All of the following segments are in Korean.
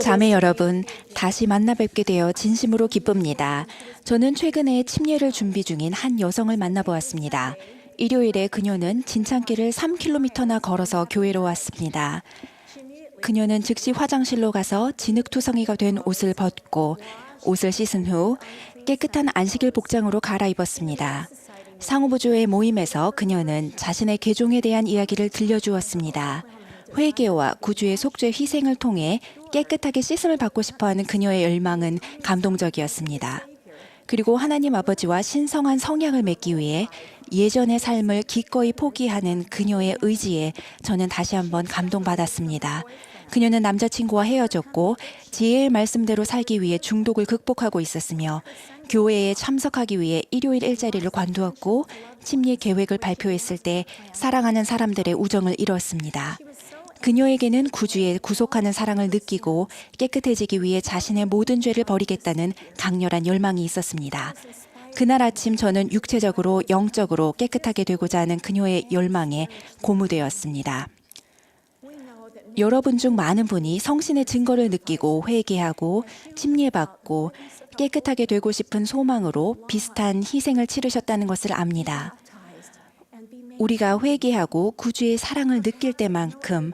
자매 여러분, 다시 만나 뵙게 되어 진심으로 기쁩니다. 저는 최근에 침례를 준비 중인 한 여성을 만나보았습니다. 일요일에 그녀는 진창길을 3km나 걸어서 교회로 왔습니다. 그녀는 즉시 화장실로 가서 진흙투성이가 된 옷을 벗고 옷을 씻은 후 깨끗한 안식일 복장으로 갈아입었습니다. 상호부조의 모임에서 그녀는 자신의 개종에 대한 이야기를 들려주었습니다. 회개와 구주의 속죄 희생을 통해 깨끗하게 씻음을 받고 싶어하는 그녀의 열망은 감동적이었습니다. 그리고 하나님 아버지와 신성한 성약을 맺기 위해 예전의 삶을 기꺼이 포기하는 그녀의 의지에 저는 다시 한번 감동받았습니다. 그녀는 남자친구와 헤어졌고 지혜의 말씀대로 살기 위해 중독을 극복하고 있었으며 교회에 참석하기 위해 일요일 일자리를 관두었고 침례 계획을 발표했을 때 사랑하는 사람들의 우정을 잃었습니다. 그녀에게는 구주의 구속하는 사랑을 느끼고 깨끗해지기 위해 자신의 모든 죄를 버리겠다는 강렬한 열망이 있었습니다. 그날 아침 저는 육체적으로 영적으로 깨끗하게 되고자 하는 그녀의 열망에 고무되었습니다. 여러분 중 많은 분이 성신의 증거를 느끼고 회개하고 침례받고 깨끗하게 되고 싶은 소망으로 비슷한 희생을 치르셨다는 것을 압니다. 우리가 회개하고 구주의 사랑을 느낄 때만큼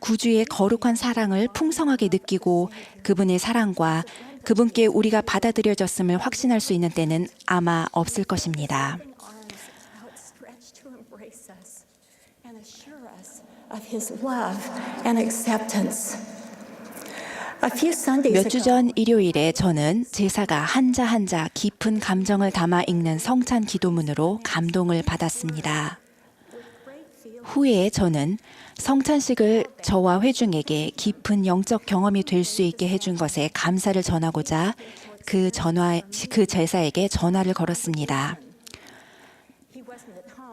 구주의 거룩한 사랑을 풍성하게 느끼고 그분의 사랑과 그분께 우리가 받아들여졌음을 확신할 수 있는 때는 아마 없을 것입니다. 몇 주 전 일요일에 저는 제사가 한자 한자 깊은 감정을 담아 읽는 성찬 기도문으로 감동을 받았습니다. 후에 저는 성찬식을 저와 회중에게 깊은 영적 경험이 될 수 있게 해준 것에 감사를 전하고자 그 전화 그 제사에게 전화를 걸었습니다.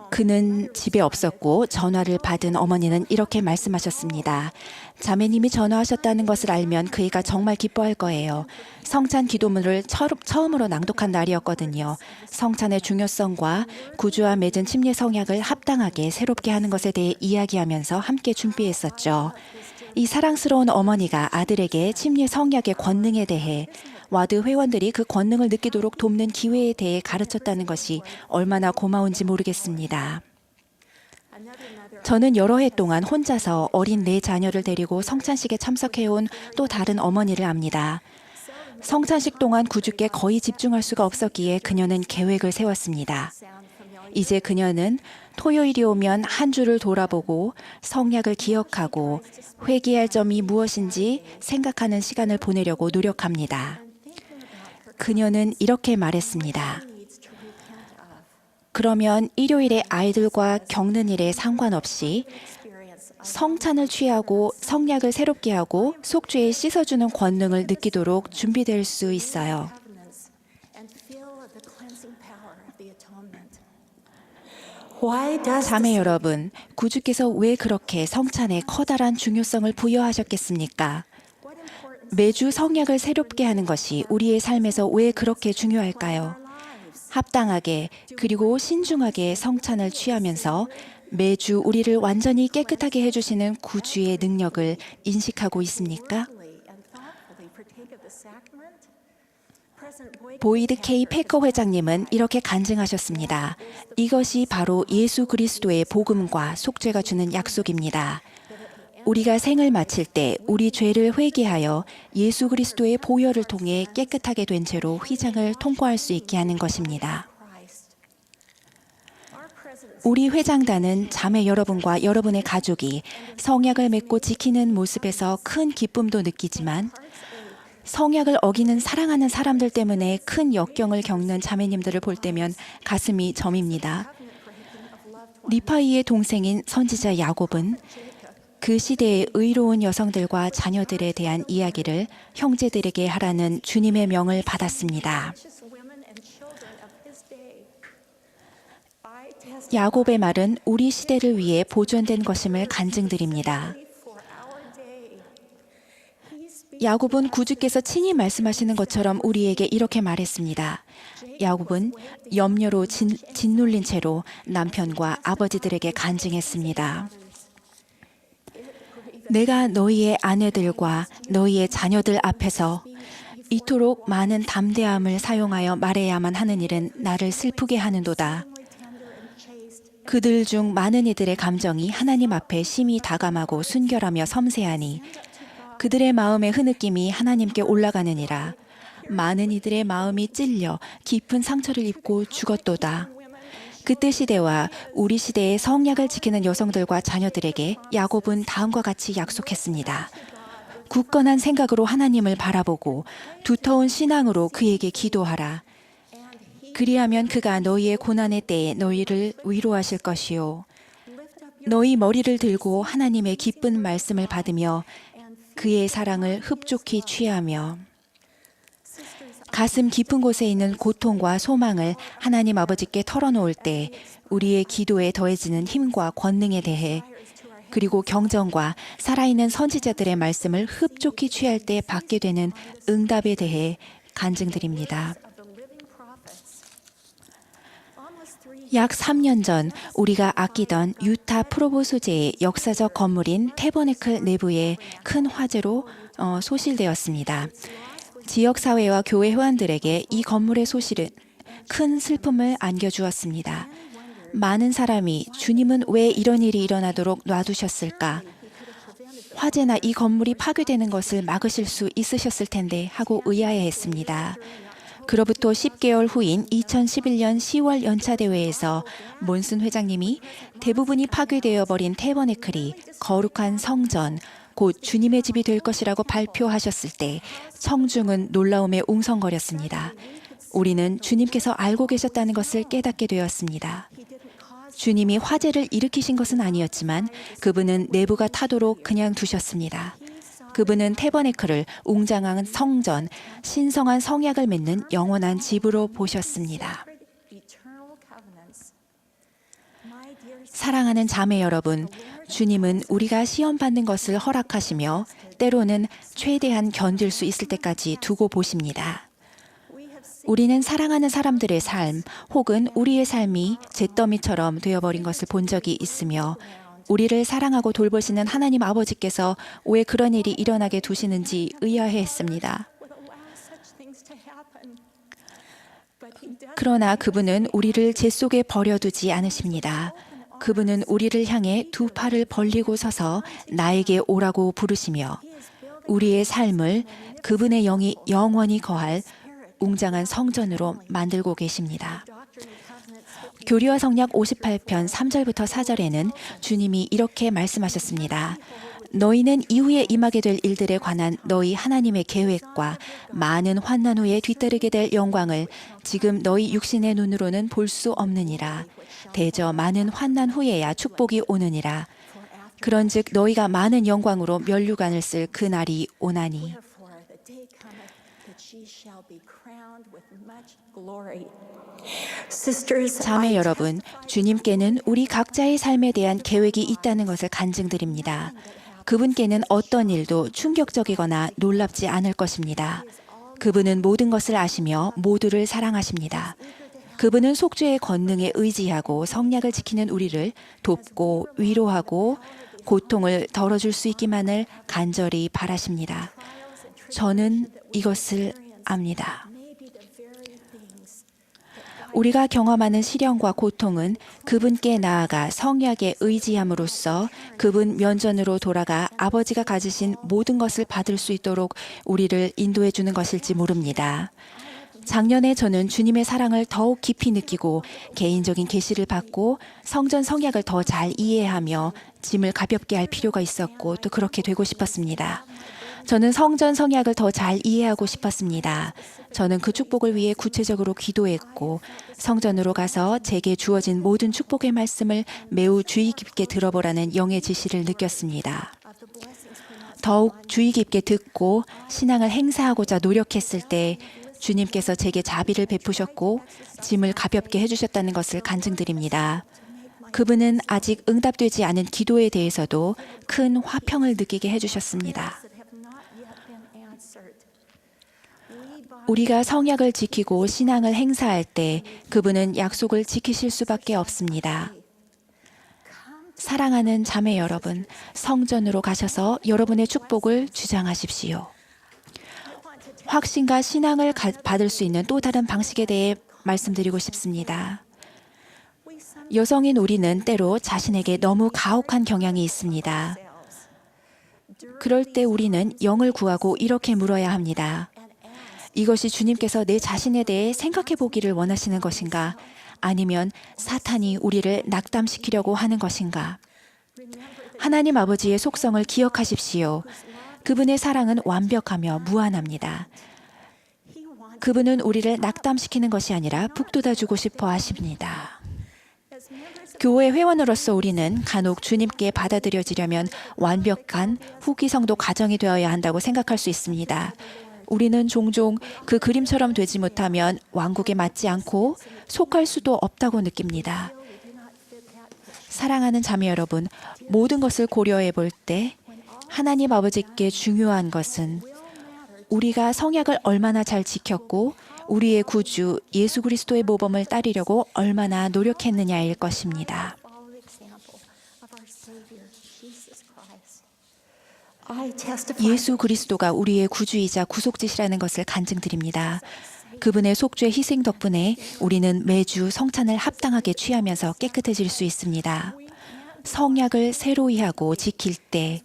그는 집에 없었고 전화를 받은 어머니는 이렇게 말씀하셨습니다. 자매님이 전화하셨다는 것을 알면 그이가 정말 기뻐할 거예요. 성찬 기도문을 처- 처음으로 낭독한 날이었거든요. 성찬의 중요성과 구주와 맺은 침례 성약을 합당하게 새롭게 하는 것에 대해 이야기하면서 함께 준비했었죠. 이 사랑스러운 어머니가 아들에게 침례 성약의 권능에 대해 와드 회원들이 그 권능을 느끼도록 돕는 기회에 대해 가르쳤다는 것이 얼마나 고마운지 모르겠습니다. 저는 여러 해 동안 혼자서 어린 네 자녀를 데리고 성찬식에 참석해온 또 다른 어머니를 압니다. 성찬식 동안 구주께 거의 집중할 수가 없었기에 그녀는 계획을 세웠습니다. 이제 그녀는 토요일이 오면 한 주를 돌아보고 성약을 기억하고 회개할 점이 무엇인지 생각하는 시간을 보내려고 노력합니다. 그녀는 이렇게 말했습니다. 그러면 일요일에 아이들과 겪는 일에 상관없이 성찬을 취하고 성약을 새롭게 하고 속죄에 씻어주는 권능을 느끼도록 준비될 수 있어요. 자매 여러분, 구주께서 왜 그렇게 성찬에 커다란 중요성을 부여하셨겠습니까? 매주 성약을 새롭게 하는 것이 우리의 삶에서 왜 그렇게 중요할까요? 합당하게 그리고 신중하게 성찬을 취하면서 매주 우리를 완전히 깨끗하게 해주시는 구주의 능력을 인식하고 있습니까? 보이드 K 패커 회장님은 이렇게 간증하셨습니다. 이것이 바로 예수 그리스도의 복음과 속죄가 주는 약속입니다. 우리가 생을 마칠 때 우리 죄를 회개하여 예수 그리스도의 보혈을 통해 깨끗하게 된 죄로 휘장을 통과할 수 있게 하는 것입니다. 우리 회장단은 자매 여러분과 여러분의 가족이 성약을 맺고 지키는 모습에서 큰 기쁨도 느끼지만 성약을 어기는 사랑하는 사람들 때문에 큰 역경을 겪는 자매님들을 볼 때면 가슴이 점입니다. 리파이의 동생인 선지자 야곱은 그 시대의 의로운 여성들과 자녀들에 대한 이야기를 형제들에게 하라는 주님의 명을 받았습니다. 야곱의 말은 우리 시대를 위해 보존된 것임을 간증드립니다. 야곱은 구주께서 친히 말씀하시는 것처럼 우리에게 이렇게 말했습니다. 야곱은 염려로 진, 짓눌린 채로 남편과 아버지들에게 간증했습니다. 내가 너희의 아내들과 너희의 자녀들 앞에서 이토록 많은 담대함을 사용하여 말해야만 하는 일은 나를 슬프게 하는도다. 그들 중 많은 이들의 감정이 하나님 앞에 심히 다감하고 순결하며 섬세하니 그들의 마음의 흐느낌이 하나님께 올라가느니라. 많은 이들의 마음이 찔려 깊은 상처를 입고 죽었도다. 그때 시대와 우리 시대의 성약을 지키는 여성들과 자녀들에게 야곱은 다음과 같이 약속했습니다. 굳건한 생각으로 하나님을 바라보고 두터운 신앙으로 그에게 기도하라. 그리하면 그가 너희의 고난의 때에 너희를 위로하실 것이요. 너희 머리를 들고 하나님의 기쁜 말씀을 받으며 그의 사랑을 흡족히 취하며 가슴 깊은 곳에 있는 고통과 소망을 하나님 아버지께 털어놓을 때 우리의 기도에 더해지는 힘과 권능에 대해 그리고 경전과 살아있는 선지자들의 말씀을 흡족히 취할 때 받게 되는 응답에 대해 간증드립니다. 약 3년 전 우리가 아끼던 유타 프로보 소재의 역사적 건물인 테버네클 내부에 큰 화재로 어, 소실되었습니다. 지역 사회와 교회 회원들에게 이 건물의 소실은 큰 슬픔을 안겨주었습니다. 많은 사람이 주님은 왜 이런 일이 일어나도록 놔두셨을까? 화재나 이 건물이 파괴되는 것을 막으실 수 있으셨을 텐데 하고 의아해했습니다. 그로부터 10개월 후인 2011년 10월 연차 대회에서 몬슨 회장님이 대부분이 파괴되어 버린 테버네클이 거룩한 성전 곧 주님의 집이 될 것이라고 발표하셨을 때 청중은 놀라움에 웅성거렸습니다. 우리는 주님께서 알고 계셨다는 것을 깨닫게 되었습니다. 주님이 화재를 일으키신 것은 아니었지만 그분은 내부가 타도록 그냥 두셨습니다. 그분은 테버네클을 웅장한 성전, 신성한 성약을 맺는 영원한 집으로 보셨습니다. 사랑하는 자매 여러분, 주님은 우리가 시험 받는 것을 허락하시며 때로는 최대한 견딜 수 있을 때까지 두고 보십니다. 우리는 사랑하는 사람들의 삶 혹은 우리의 삶이 잿더미처럼 되어버린 것을 본 적이 있으며 우리를 사랑하고 돌보시는 하나님 아버지께서 왜 그런 일이 일어나게 두시는지 의아해 했습니다. 그러나 그분은 우리를 재 속에 버려두지 않으십니다. 그분은 우리를 향해 두 팔을 벌리고 서서 나에게 오라고 부르시며 우리의 삶을 그분의 영이 영원히 거할 웅장한 성전으로 만들고 계십니다. 교리와 성약 58편 3절부터 4절에는 주님이 이렇게 말씀하셨습니다. 너희는 이후에 임하게 될 일들에 관한 너희 하나님의 계획과 많은 환난 후에 뒤따르게 될 영광을 지금 너희 육신의 눈으로는 볼 수 없느니라. 대저 많은 환난 후에야 축복이 오느니라. 그런즉 너희가 많은 영광으로 면류관을 쓸 그날이 오나니. 자매 여러분, 주님께는 우리 각자의 삶에 대한 계획이 있다는 것을 간증드립니다. 그분께는 어떤 일도 충격적이거나 놀랍지 않을 것입니다. 그분은 모든 것을 아시며 모두를 사랑하십니다. 그분은 속죄의 권능에 의지하고 성약을 지키는 우리를 돕고 위로하고 고통을 덜어줄 수 있기만을 간절히 바라십니다. 저는 이것을 압니다. 우리가 경험하는 시련과 고통은 그분께 나아가 성약에 의지함으로써 그분 면전으로 돌아가 아버지가 가지신 모든 것을 받을 수 있도록 우리를 인도해 주는 것일지 모릅니다. 작년에 저는 주님의 사랑을 더욱 깊이 느끼고 개인적인 계시를 받고 성전 성약을 더 잘 이해하며 짐을 가볍게 할 필요가 있었고 또 그렇게 되고 싶었습니다. 저는 성전 성약을 더 잘 이해하고 싶었습니다. 저는 그 축복을 위해 구체적으로 기도했고 성전으로 가서 제게 주어진 모든 축복의 말씀을 매우 주의 깊게 들어보라는 영의 지시를 느꼈습니다. 더욱 주의 깊게 듣고 신앙을 행사하고자 노력했을 때 주님께서 제게 자비를 베푸셨고 짐을 가볍게 해주셨다는 것을 간증드립니다. 그분은 아직 응답되지 않은 기도에 대해서도 큰 화평을 느끼게 해주셨습니다. 우리가 성약을 지키고 신앙을 행사할 때 그분은 약속을 지키실 수밖에 없습니다. 사랑하는 자매 여러분, 성전으로 가셔서 여러분의 축복을 주장하십시오. 확신과 신앙을 가- 받을 수 있는 또 다른 방식에 대해 말씀드리고 싶습니다. 여성인 우리는 때로 자신에게 너무 가혹한 경향이 있습니다. 그럴 때 우리는 영을 구하고 이렇게 물어야 합니다. 이것이 주님께서 내 자신에 대해 생각해 보기를 원하시는 것인가? 아니면 사탄이 우리를 낙담시키려고 하는 것인가? 하나님 아버지의 속성을 기억하십시오. 그분의 사랑은 완벽하며 무한합니다. 그분은 우리를 낙담시키는 것이 아니라 북돋아주고 싶어 하십니다. 교회 회원으로서 우리는 간혹 주님께 받아들여지려면 완벽한 후기 성도 가정이 되어야 한다고 생각할 수 있습니다. 우리는 종종 그 그림처럼 되지 못하면 왕국에 맞지 않고 속할 수도 없다고 느낍니다. 사랑하는 자매 여러분, 모든 것을 고려해 볼 때 하나님 아버지께 중요한 것은 우리가 성약을 얼마나 잘 지켰고 우리의 구주 예수 그리스도의 모범을 따르려고 얼마나 노력했느냐일 것입니다. 예수 그리스도가 우리의 구주이자 구속지시라는 것을 간증드립니다. 그분의 속죄 희생 덕분에 우리는 매주 성찬을 합당하게 취하면서 깨끗해질 수 있습니다. 성약을 새로이 하고 지킬 때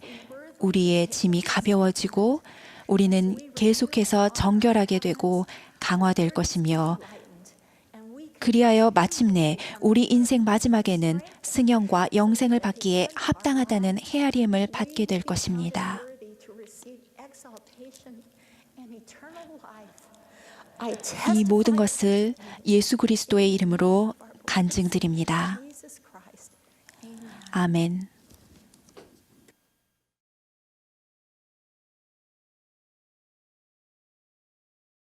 우리의 짐이 가벼워지고 우리는 계속해서 정결하게 되고 강화될 것이며 그리하여 마침내 우리 인생 마지막에는 승영과 영생을 받기에 합당하다는 헤아림을 받게 될 것입니다. 이 모든 것을 예수 그리스도의 이름으로 간증드립니다. 아멘.